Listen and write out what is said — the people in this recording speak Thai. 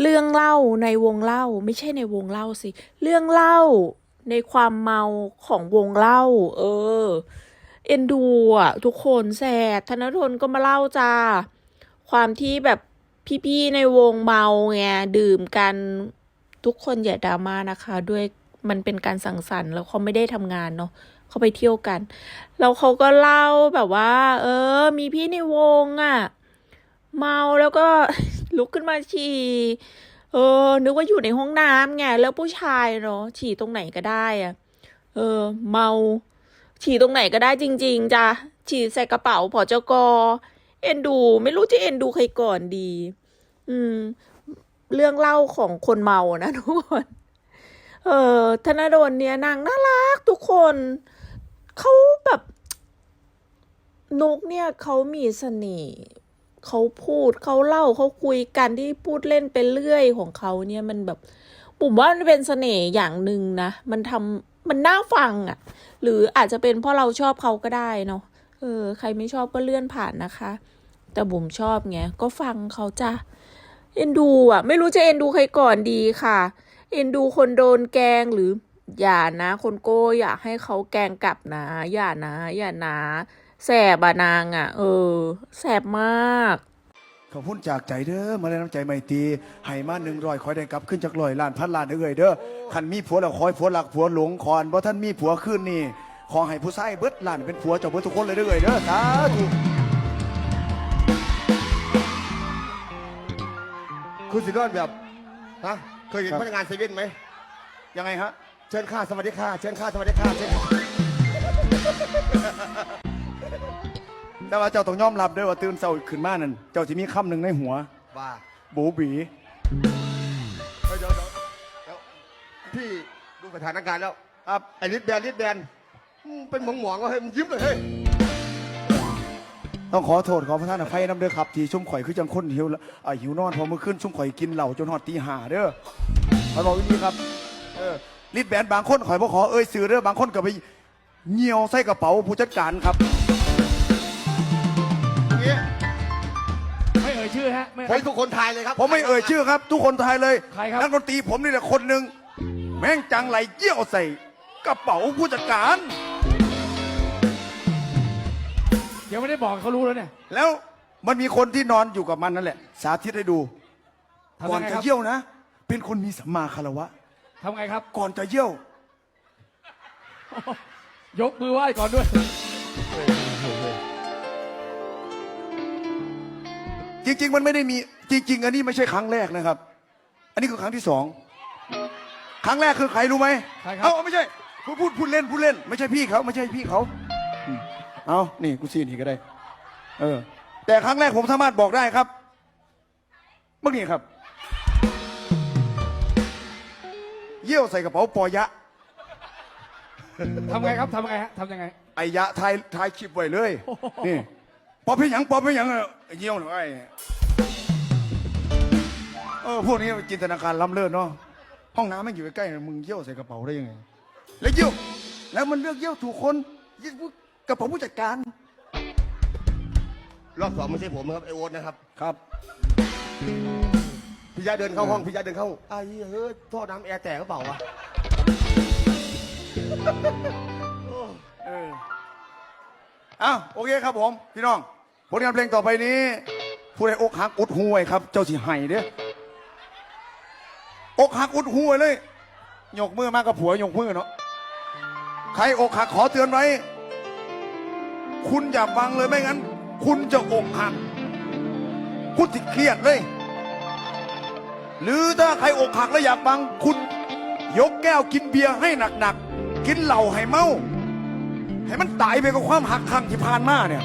เรื่องเล่าในวงเล่า ไม่ใช่ในวงเล่าสิ เรื่องเล่าในความเมาของวงเล่า เออ เอ็นดูอะ ทุกคนแสบธนทนก็มาเล่าจ้า ความที่แบบพี่ๆในวงเมาไงดื่มกันทุกคนอย่าดราม่านะคะ ด้วยมันเป็นการสังสรรค์แล้วเขาไม่ได้ทำงานเนาะเขาไปเที่ยวกันแล้วเขาก็เล่าแบบว่า เออ มีพี่ในวงอะ เมาแล้วก็ ลุกขึ้นมาฉี่เออ นึกว่าอยู่ในห้องน้ำไงแล้วผู้ชายเนาะฉี่ตรงไหนก็ได้อะเออ เมา ฉี่ตรงไหนก็ได้จริง ๆจ้ะฉี่ใส่กระเป๋าผอจกเอ็นดู ไม่รู้จะเอ็นดูใครก่อนดี อืม เรื่องเล่าของคนเมานะทุกคนเออธนดลเนี่ยนางน่ารักทุกคนเขาแบบนุกเนี่ยเขามีเสน่ห์ เขาพูดเขาเล่าเขาคุยกันที่พูดเล่นไปเรื่อยของเขาเนี่ยมันแบบผมว่ามันเป็นเสน่ห์อย่างหนึ่งนะ มันทำมันน่าฟังอะ่ะ หรืออาจจะเป็นเพราะเราชอบเขาก็ได้เนาะเออ ใครไม่ชอบก็เลื่อนผ่านนะคะ แต่บุ๋มชอบไงก็ฟังเขาจ้ะเอ็นดูอะ ไม่รู้จะเอ็นดูใครก่อนดีค่ะ เอ็นดูคนโดนแกงหรืออย่านะ คนโก้อยากให้เขาแกงกลับนะ อย่านะ อย่านะ แสบอะนางอะเออ แสบมาก ขอบคุณจากใจเด้อมาได้น้ำใจไม่ตรีให้มาหนึ่งร้อยคอยได้กลับขึ้นจากร้อยล้านพันล้านเอ้ยเด้อขันมีผัวแล้วคอยผัวหลักผัวหลงคอนเพราะท่านมีผัวขึ้นนี่ ขอให้ผู้ชายเบิดล้านเป็นผัวเจ้าเบิดทุกคนเลยเด้อเอ้ยเด้อสาธุคุณสิโรดแบบฮะเคยเห็นพนักงานเซเว่นไหมยังไงฮะ เชิญค่าสวัสดีค่ะ เชิญค่าสวัสดีค่ะเชิญค่า แต่ว่าเจ้าต้องยอมรับเด้อว่าตื่นเช้าขึ้นมานั่นเจ้าจะมีคำหนึ่งในหัวว่าบูบีเฮ้ยเดี๋ยวเดี๋ยวเดี๋ยวพี่ดูสถานการณ์แล้วครับไอ้ลิดแบนลิดแบนอืมเป็นหมองหมองๆก็เฮ้ยมันยิ้มเลยเฮ้ยต้องขอโทษขอพระท่านอภัยน้ำเด้อครับ ที่ชุ่มข่อยคือจังคนหิวอ่าหิวนอนพอเมื่อคืนชุ่มข่อยกินเหล้าจนหอดตีห้าเด้อเขาบอกวิธีครับเออลิดแบนบางคนข่อยบ่ขอเอ้ยสื่อเด้อบางคนก็ไปเหี่ยวใส่กระเป๋าผู้จัดการครับ ให้ทุกคนทายเลยครับผมไม่เอ่ยชื่อครับ ทุกคนทายเลยใครครับ นักดนตรีผมนี่แหละคนหนึ่งแม่งจังไหลเยี่ยวใส่กระเป๋าผู้จัดการ เดี๋ยวไม่ได้บอกเขารู้แล้วเนี่ย แล้วมันมีคนที่นอนอยู่กับมันนั่นแหละ สาธิตให้ดู ทำก่อยันงไงจะครับเยี่ยวนะ เป็นคนมีสัมมาคารวะ ทำไงครับ ก่อนจะเยี่ยว ยกมือไหว้ก่อนด้วยจ ริง ๆ มันไม่ได้มีจริง ๆ อันนี้ไม่ใช่ครั้งแรกนะครับ อันนี้คือครั้งที่สองครั้งแรกคือใครรู้ไหมใครครับ เอ้าไม่ใช่พูดพูดพูดเล่นพูดเล่น ไม่ใช่พี่เขาไม่ใช่พี่เขาอืมเอานี่กูซีนี่ก็ได้ เออ แต่ครั้งแรกผมสามารถบอกได้ครับเมื่อกี้ครับ เยี่ยวใส่กระเป๋าปอยะ ทำไงครับทำไงฮะทำยังไง ไอยะทายทายคลิปไว้เลย นี่ ปอเพียงหยังปอเพียงหยังเออเยี่ยวหน่อยเออพวกนี้จินตนาการล้ำเลิศเนาะห้องน้ำไม่งอยู่ใกล้ๆมึงเยี่ยวใส่กระเป๋าได้ยังไง แล้วเยี่ยวแล้วมันเลือกเยี่ยวถูกคนเยี่ยวกระเป๋าผู้จัดการรอบสองไม่ใช่ผมนะครับไอโอ๊ตนะครับครับ พี่ยาเดินเข้าห้องพี่ยาเดินเข้าไอ้เฮ้ยท่อน้ำแอร์แตกก็เปล่าวะเออ อ้าวโอเคครับผม พี่น้อง ผลงานเพลงต่อไปนี้ ผู้ใดอกหักอุดหูไว้ครับ เจ้าสิไห้เด้ออกหักอุดหูไว้เลยยกมือมากกับผัวยกมือเนาะใครอกหักขอเตือนไว้ คุณอย่าฟังเลยไม่งั้น คุณจะอกหัก คุณติเครียดเลย หรือถ้าใครอกหักแล้วอยากฟัง คุณยกแก้วกินเบียร์ให้หนักๆ กินเหล้าให้เมา ให้มันตายไปกับความหักครั้งที่ผ่านมาเนี่ย